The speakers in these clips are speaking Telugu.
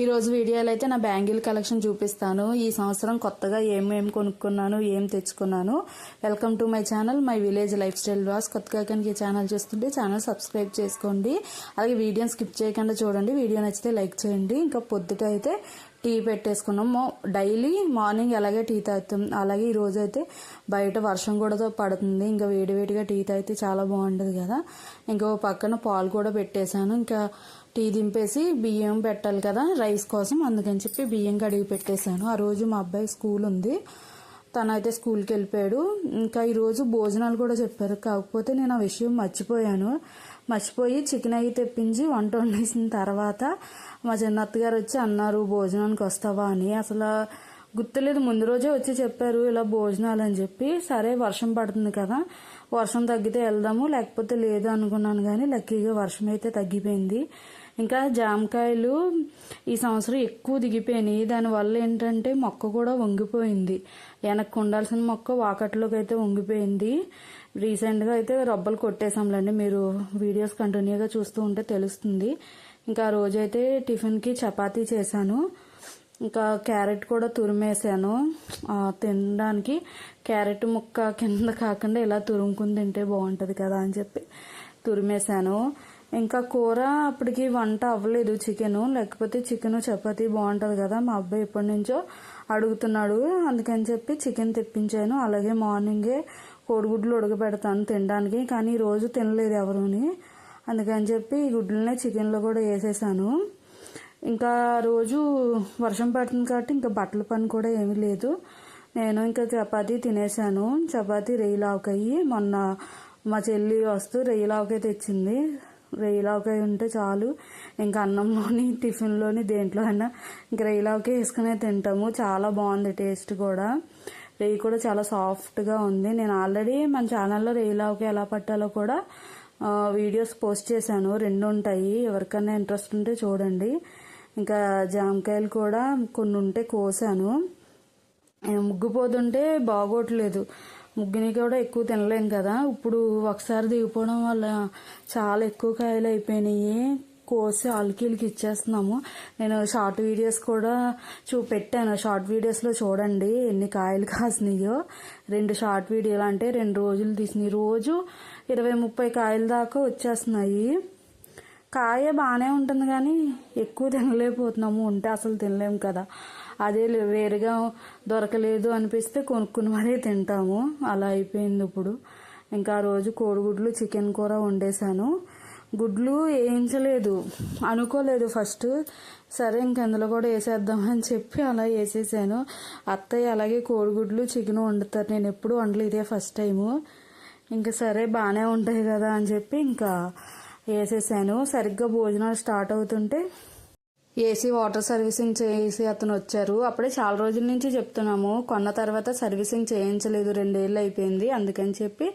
ఈరోజు వీడియోలో అయితే నా బ్యాంగిల్ కలెక్షన్ చూపిస్తాను. ఈ సంవత్సరం కొత్తగా ఏమేమి కొనుక్కున్నాను ఏం తెచ్చుకున్నాను. Welcome to my channel my village life style was కొత్తగా కనుక ఈ ఛానల్ చూస్తుంటే ఛానల్ సబ్స్క్రైబ్ చేసుకోండి. అలాగే వీడియోని స్కిప్ చేయకుండా చూడండి. వీడియో నచ్చితే లైక్ చేయండి. ఇంకా పొద్దుట అయితే టీ పెట్టేసుకున్నాము డైలీ మార్నింగ్ అలాగే టీ తాగుతాం. అలాగే ఈరోజు అయితే బయట వర్షం కూడా పడుతుంది. ఇంకా వేడివేడిగా టీ తాగితే చాలా బాగుంటుంది కదా. ఇంకో పక్కన పాలు కూడా పెట్టేశాను. ఇంకా టీ దింపేసి బియ్యం పెట్టాలి కదా రైస్ కోసం. అందుకని చెప్పి బియ్యం కడిగి పెట్టేశాను. ఆ రోజు మా అబ్బాయి స్కూల్ ఉంది. తనైతే స్కూల్కి వెళ్ళిపోయాడు. ఇంకా ఈరోజు భోజనాలు కూడా చెప్పారు. కాకపోతే నేను ఆ విషయం మర్చిపోయాను. మర్చిపోయి చికెన్ అయ్యి తెప్పించి వంట వండేసిన తర్వాత మా చిన్నత్తగారు వచ్చి అన్నారు భోజనానికి వస్తావా? అని. అసలు గుర్తులేదు. ముందు రోజే వచ్చి చెప్పారు ఇలా భోజనాలు అని చెప్పి. సరే వర్షం పడుతుంది కదా. వర్షం తగ్గితే వెళ్దాము. లేకపోతే లేదు అనుకున్నాను కానీ లక్కీగా వర్షం అయితే తగ్గిపోయింది. ఇంకా జామకాయలు ఈ సంవత్సరం ఎక్కువ దిగిపోయినాయి. దానివల్ల ఏంటంటే మొక్క కూడా వంగిపోయింది. వెనక్కి ఉండాల్సిన మొక్క వాకట్లోకి అయితే వంగిపోయింది. రీసెంట్గా అయితే రబ్బలు కొట్టేసాంలేండి మీరు వీడియోస్ కంటిన్యూగా చూస్తూ ఉంటే తెలుస్తుంది. ఇంకా ఆ రోజైతే టిఫిన్కి చపాతీ చేశాను. ఇంకా క్యారెట్ కూడా తురిమేసాను తినడానికి క్యారెట్ ముక్క కింద కాకుండా ఇలా తురుముకుని తింటే బాగుంటుంది కదా అని చెప్పి తురిమేశాను. ఇంకా కూర అప్పటికి వంట అవ్వలేదు చికెను. లేకపోతే చికెను చపాతీ బాగుంటుంది కదా మా అబ్బాయి ఎప్పటి నుంచో అడుగుతున్నాడు. అందుకని చెప్పి చికెన్ తెప్పించాను. అలాగే మార్నింగే కోడిగుడ్లు ఉడకబెడతాను తినడానికి. కానీ ఈ రోజు తినలేదు ఎవరుని. అందుకని చెప్పి ఈ గుడ్లనే చికెన్లో కూడా వేసేసాను. ఇంకా రోజు వర్షం పడుతుంది కాబట్టి ఇంకా బట్టల పని కూడా ఏమీ లేదు. నేను ఇంకా చపాతీ తినేసాను. చపాతీ రెయ్యిలావకాయి మొన్న మా చెల్లి వస్తూ రెయ్యిలావకాయ తెచ్చింది. రెయ్యిలావకాయ ఉంటే చాలు. ఇంకా అన్నంలోని టిఫిన్లోని దేంట్లో అయినా ఇంకా రెయ్యిలావకాయ వేసుకునే తింటాము. చాలా బాగుంది టేస్ట్ కూడా. రెయ్యి కూడా చాలా సాఫ్ట్గా ఉంది. నేను ఆల్రెడీ మన ఛానల్లో రెయ్యిలావకాయ ఎలా పట్టాలో కూడా వీడియోస్ పోస్ట్ చేశాను. రెండు ఉంటాయి. ఎవరికైనా ఇంట్రెస్ట్ ఉంటే చూడండి. ఇంకా జామకాయలు కూడా కొన్ని ఉంటే కోసాను. ముగ్గుపోతుంటే బాగోట్లేదు. ముగ్గుని కూడా ఎక్కువ తినలేం కదా. ఇప్పుడు ఒకసారి దిగిపోవడం వల్ల చాలా ఎక్కువ కాయలు అయిపోయినాయి. కోసి ఆల్కీలకి ఇచ్చేస్తున్నాము. నేను షార్ట్ వీడియోస్ కూడా చూపెట్టాను. షార్ట్ వీడియోస్లో చూడండి ఎన్ని కాయలు కాసినాయో. రెండు షార్ట్ వీడియోలు అంటే రెండు రోజులు తీసినాయి. రోజు ఇరవై ముప్పై కాయల దాకా వచ్చేస్తున్నాయి. కాయ బాగానే ఉంటుంది కానీ ఎక్కువ తినలేకపోతున్నాము. ఉంటే అసలు తినలేము కదా. అదే లే- వేరుగా దొరకలేదు అనిపిస్తే కొనుక్కుని మరీ తింటాము. అలా అయిపోయింది ఇప్పుడు. ఇంకా ఆ రోజు కోడిగుడ్లు చికెన్ కూర వండేసాను గుడ్లు వేయించలేదు. అనుకోలేదు ఫస్ట్. సరే ఇంక అందులో కూడా వేసేద్దామని చెప్పి అలా వేసేసాను. అత్తయ్య అలాగే కోడిగుడ్లు చికెన్ వండుతారు. నేను ఎప్పుడు వండలేదు. ఇదే ఫస్ట్ టైము. ఇంకా సరే బాగానే ఉంటాయి కదా అని చెప్పి ఇంకా వేసేసాను. సరిగ్గా భోజనాలు స్టార్ట్ అవుతుంటే ఏసీ వాటర్ సర్వీసింగ్ చేసి అతను వచ్చారు. అప్పుడే చాలా రోజుల నుంచి చెప్తున్నాము కొన్న తర్వాత సర్వీసింగ్ చేయించలేదు రెండేళ్ళు అయిపోయింది అందుకని చెప్పి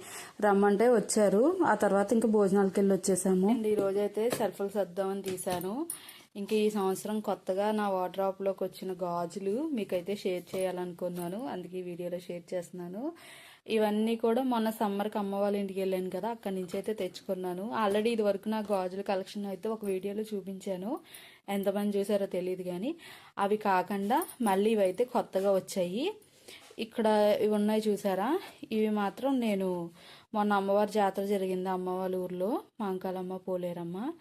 రమ్మంటే వచ్చారు. ఆ తర్వాత ఇంకా భోజనాలకు వెళ్ళి వచ్చేసాము. అండ్ ఈరోజు అయితే సర్ఫులు సర్దామని తీశాను. ఇంక ఈ సంవత్సరం కొత్తగా నా వార్డ్రాప్లోకి వచ్చిన గాజులు మీకైతే షేర్ చేయాలనుకున్నాను. అందుకే ఈ వీడియోలో షేర్ చేస్తున్నాను. ఇవన్నీ కూడా మొన్న సమ్మర్కి అమ్మ వాళ్ళ ఇంటికి వెళ్ళాను కదా అక్కడి నుంచి అయితే తెచ్చుకున్నాను. ఆల్రెడీ ఇది వరకు నా గాజుల కలెక్షన్ అయితే ఒక వీడియోలో చూపించాను. ఎంతమంది చూసారో తెలియదు కానీ అవి కాకుండా మళ్ళీ ఇవైతే కొత్తగా వచ్చాయి. ఇక్కడ ఇవి ఉన్నాయి చూసారా? ఇవి మాత్రం నేను మొన్న అమ్మవారి జాతర జరిగింది అమ్మవారి ఊర్లో మాంకాలమ్మ పోలేరమ్మ.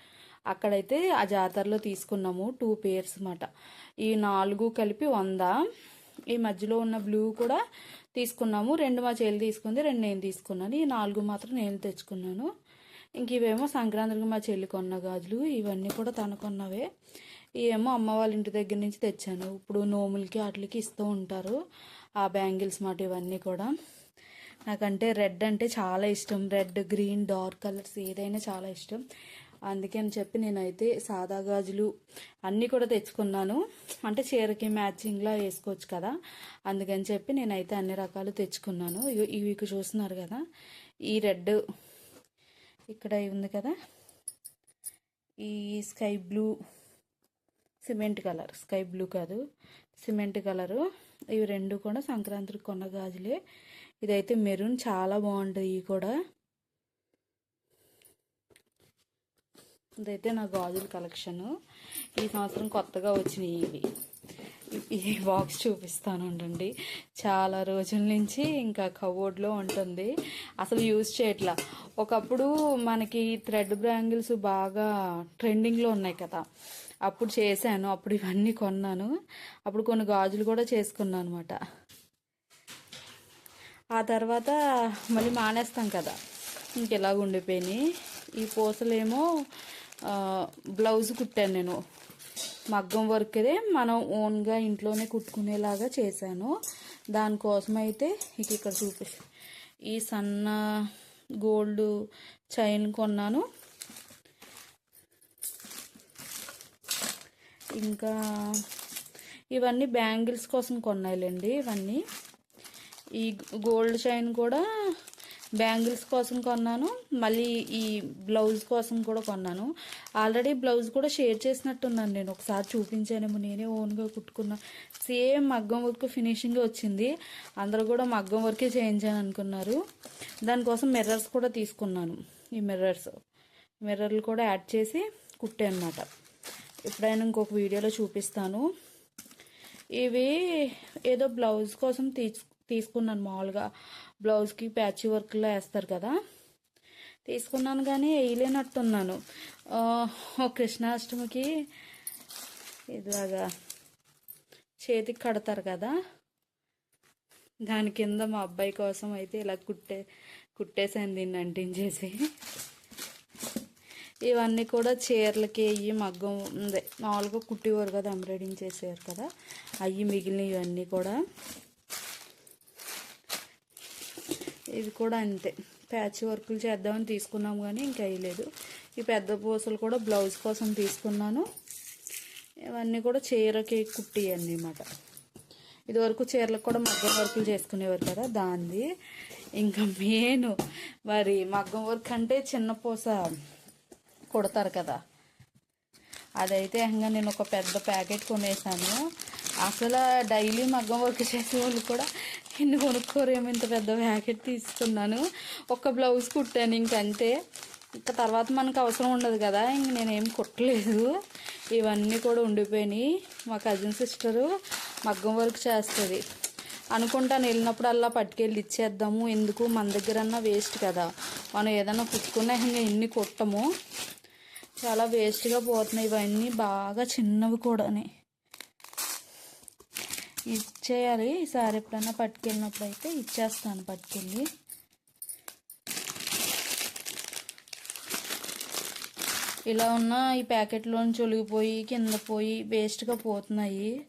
అక్కడైతే ఆ జాతరలో తీసుకున్నాము టూ పేర్స్ అన్నమాట. ఈ నాలుగు కలిపి వంద. ఈ మధ్యలో ఉన్న బ్లూ కూడా తీసుకున్నాము. రెండు మా చెల్లి తీసుకుంది రెండు నేను తీసుకున్నాను. ఈ నాలుగు మాత్రం నేను తెచ్చుకున్నాను. ఇంక ఇవేమో సంక్రాంతికి మా చెల్లి కొన్న గాజులు ఇవన్నీ కూడా తను కొన్నవే. ఇవేమో అమ్మ వాళ్ళ ఇంటి దగ్గర నుంచి తెచ్చాను. ఇప్పుడు నోములకి వాటికి ఇస్తూ ఉంటారు. ఆ బ్యాంగిల్స్ మాట ఇవన్నీ కూడా. నాకంటే రెడ్ అంటే చాలా ఇష్టం. రెడ్ గ్రీన్ డార్క్ కలర్స్ ఏదైనా చాలా ఇష్టం. అందుకని చెప్పి నేనైతే సాదా గాజులు అన్నీ కూడా తెచ్చుకున్నాను. అంటే చీరకి మ్యాచింగ్లా వేసుకోవచ్చు కదా. అందుకని చెప్పి నేనైతే అన్ని రకాలు తెచ్చుకున్నాను. ఇవి చూస్తున్నారు కదా. ఈ రెడ్ ఇక్కడ ఉంది కదా. ఈ sky blue cement colour sky blue కాదు సిమెంట్ కలరు. ఇవి రెండు కూడా సంక్రాంతికి కొన్న గాజులే. ఇదైతే మెరూన్ చాలా బాగుంటుంది ఇవి కూడా. ఇదైతే నా గాజుల కలెక్షను. ఈ సంవత్సరం కొత్తగా వచ్చినాయి ఇవి. ఈ బాక్స్ చూపిస్తాను ఉండండి చాలా రోజుల నుంచి ఇంకా కబోర్డ్లో ఉంటుంది. అసలు యూజ్ చేయట్లా. ఒకప్పుడు మనకి థ్రెడ్ బ్యాంగిల్స్ బాగా ట్రెండింగ్లో ఉన్నాయి కదా. అప్పుడు చేశాను. అప్పుడు ఇవన్నీ కొన్నాను. అప్పుడు కొన్ని గాజులు కూడా చేసుకున్నాను అనమాట ఆ తర్వాత మళ్ళీ మానేస్తాం కదా. ఇంకెలాగ ఉండిపోయినాయి. ఈ పూసలేమో బ్లౌజ్ కుట్టాను నేను. మగ్గం వర్క్దే మనం ఓన్గా ఇంట్లోనే కుట్టుకునేలాగా చేశాను. దానికోసం అయితే ఇక ఇక్కడ చూపి ఈ సన్న గోల్డ్ చైన్ కొన్నాను. ఇంకా ఇవన్నీ బ్యాంగిల్స్ కోసం కొన్నాయిలేండి ఇవన్నీ. ఈ గోల్డ్ చైన్ కూడా బ్యాంగిల్స్ కోసం కొన్నాను మళ్ళీ ఈ బ్లౌజ్ కోసం కూడా కొన్నాను. ఆల్రెడీ బ్లౌజ్ కూడా షేర్ చేసినట్టున్నాను నేను. ఒకసారి చూపించానేమో నేనే ఓన్గా కుట్టుకున్నా. సేమ్ మగ్గం వర్క్ ఫినిషింగ్ వచ్చింది. అందరూ కూడా మగ్గం వర్కే చేయించాను అనుకున్నారు. దానికోసం మిర్రర్స్ కూడా తీసుకున్నాను. ఈ మిర్రర్స్ మిర్రర్లు కూడా యాడ్ చేసి కుట్టాను అనమాట ఎప్పుడైనా ఇంకొక వీడియోలో చూపిస్తాను. ఇవి ఏదో బ్లౌజ్ కోసం తీసు తీసుకున్నాను మామూలుగా. బ్లౌజ్కి ప్యాచ్ వర్క్లో వేస్తారు కదా. తీసుకున్నాను కానీ వేయలేనట్టున్నాను. కృష్ణాష్టమికి ఇలాగా చేతికి కడతారు కదా. దాని కింద మా అబ్బాయి కోసం అయితే ఇలా కుట్టే కుట్టేసాను దీన్ని అంటించేసి. ఇవన్నీ కూడా చీరలకి అయ్యి మగ్గం ఉంది మామూలుగా కుట్టేవారు కదా ఎంబ్రాయిడింగ్ చేసేవారు కదా. అవి మిగిలిన ఇవన్నీ కూడా. ఇది కూడా అంతే. ప్యాచ్ వర్కులు చేద్దామని తీసుకున్నాం కానీ ఇంకా వేయలేదు. ఈ పెద్ద పూసలు కూడా బ్లౌజ్ కోసం తీసుకున్నాను. ఇవన్నీ కూడా చీరకి కుట్టి అన్నమాట. ఇదివరకు చీరలకు కూడా మగ్గం వర్కులు చేసుకునేవారు కదా దాంది. ఇంకా మెయిన్ మరి మగ్గం వర్క్ అంటే చిన్న పూస కుడతారు కదా. అదైతే ఇంకా నేను ఒక పెద్ద ప్యాకెట్ కొనేసాను. అసలు డైలీ మగ్గం వర్క్ చేసే వాళ్ళు కూడా ఎన్ని కొనుక్కోరేమో ఇంత పెద్ద ప్యాకెట్ తీసుకున్నాను. ఒక బ్లౌజ్ కుట్టాను ఇంకంతే ఇంకా తర్వాత మనకు అవసరం ఉండదు కదా ఇంక నేనేం కుట్టలేదు. ఇవన్నీ కూడా ఉండిపోయినాయి. మా కజిన్ సిస్టరు మగ్గం వర్క్ చేస్తుంది. అనుకుంటాను వెళ్ళినప్పుడు అలా పట్టుకెళ్ళి ఇచ్చేద్దాము. ఎందుకు? మన దగ్గరన్నా వేస్ట్ కదా. మనం ఏదైనా కుట్టుకున్నా ఇంకా ఎన్ని కుట్టము. చాలా వేస్ట్గా పోతున్నాయి. ఇవన్నీ బాగా చిన్నవి కూడా ఇచ్చేయాలి. ఈసారి ఎప్పుడైనా పట్టుకెళ్ళినప్పుడు అయితే ఇచ్చేస్తాను పట్టుకెళ్ళి. ఇలా ఉన్న ఈ ప్యాకెట్లోంచి ఒలిగిపోయి కింద పోయి వేస్ట్గా పోతున్నాయి.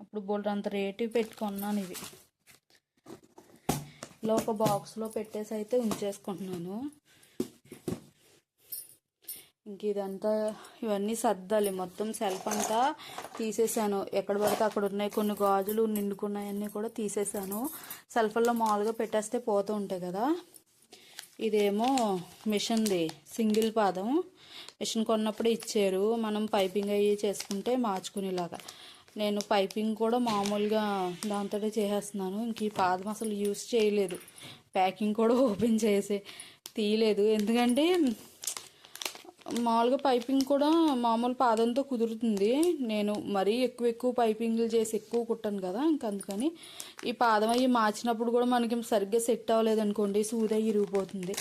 అప్పుడు బోల్డ్ అంత రేటు పెట్టుకున్నాను ఇవి. ఇలా ఒక బాక్స్లో పెట్టేసి అయితే ఉంచేసుకుంటున్నాను. ఇంక ఇదంతా ఇవన్నీ సర్దాలి. మొత్తం సెల్ఫ్ అంతా తీసేసాను. ఎక్కడ పడితే అక్కడ ఉన్నాయి. కొన్ని గాజులు నిండుకున్నాయన్నీ కూడా తీసేసాను. సెల్ఫ్లో మామూలుగా పెట్టేస్తే పోతూ ఉంటాయి కదా. ఇదేమో మిషన్ది. సింగిల్ పాదం. మిషన్ కొన్నప్పుడు ఇచ్చారు. మనం పైపింగ్ అయ్యి చేసుకుంటే మార్చుకునేలాగా. నేను పైపింగ్ కూడా మామూలుగా దాంతో చేసేస్తున్నాను. ఇంక ఈ పాదం అసలు యూస్ చేయలేదు. ప్యాకింగ్ కూడా ఓపెన్ చేసి తీయలేదు. ఎందుకంటే మామూలుగా పైపింగ్ కూడా మామూలు పాదంతో కుదురుతుంది. నేను మరీ ఎక్కువ ఎక్కువ పైపింగ్లు చేసి ఎక్కువ కుట్టాను కదా ఇంక అందుకని ఈ పాదం అయ్యి మార్చినప్పుడు కూడా మనకి సరిగ్గా సెట్ అవ్వలేదు అనుకోండి సూది అయ్యి ఇరిగిపోతుంది.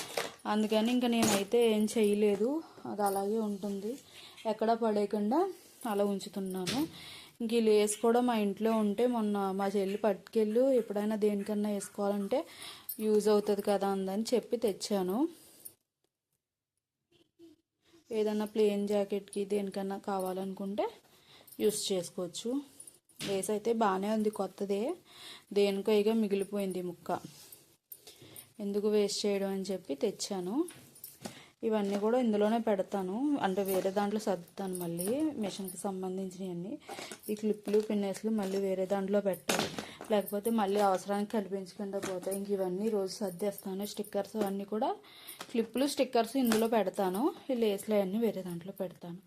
అందుకని ఇంకా నేనైతే ఏం చేయలేదు. అది అలాగే ఉంటుంది. ఎక్కడా పడేయకుండా అలా ఉంచుతున్నాను. ఇంక ఈ లేస్ కూడా మా ఇంట్లో ఉంటే మొన్న మా చెల్లి పట్టుకెళ్ళు ఎప్పుడైనా దేనికన్నా వేసుకోవాలంటే యూజ్ అవుతుంది కదా అందని చెప్పి తెచ్చాను. ఏదన్నా ప్లెయిన్ జాకెట్కి దేనికన్నా కావాలనుకుంటే యూస్ చేసుకోవచ్చు. లేస్ అయితే బాగానే ఉంది కొత్తదే. దేనికో ఇక మిగిలిపోయింది ముక్క. ఎందుకు వేస్ట్ చేయడం అని చెప్పి తెచ్చాను. ఇవన్నీ కూడా ఇందులోనే పెడతాను. అంటే వేరే దాంట్లో సర్దుతాను మళ్ళీ. మిషన్కి సంబంధించినవన్నీ. ఈ క్లిప్లు పిన్నెస్లు మళ్ళీ వేరే దాంట్లో పెట్టాలి. లేకపోతే మళ్ళీ అవసరానికి కనిపించకుండా పోతాయి. ఇంక ఇవన్నీ రోజు సర్దేస్తాను. స్టిక్కర్స్ అవన్నీ కూడా క్లిప్లు స్టిక్కర్స్ ఇందులో పెడతాను. ఈ లేస్లు అవన్నీ వేరే దాంట్లో పెడతాను.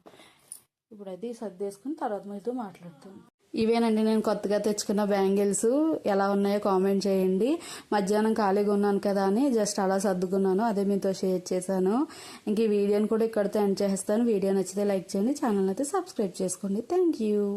ఇప్పుడు అది సర్దేసుకుని తర్వాత మీతో మాట్లాడతాను. ఇవేనండి నేను కొత్తగా తెచ్చుకున్న బ్యాంగిల్స్ ఎలా ఉన్నాయో కామెంట్ చేయండి. మధ్యాహ్నం ఖాళీగా ఉన్నాను కదా అని జస్ట్ అలా సర్దుకున్నాను. అదే మీతో షేర్ చేశాను. ఇంక ఈ వీడియోని కూడా ఇక్కడితో ఎండ్ చేస్తాను. వీడియో నచ్చితే లైక్ చేయండి. ఛానల్ అయితే సబ్స్క్రైబ్ చేసుకోండి. Thank you.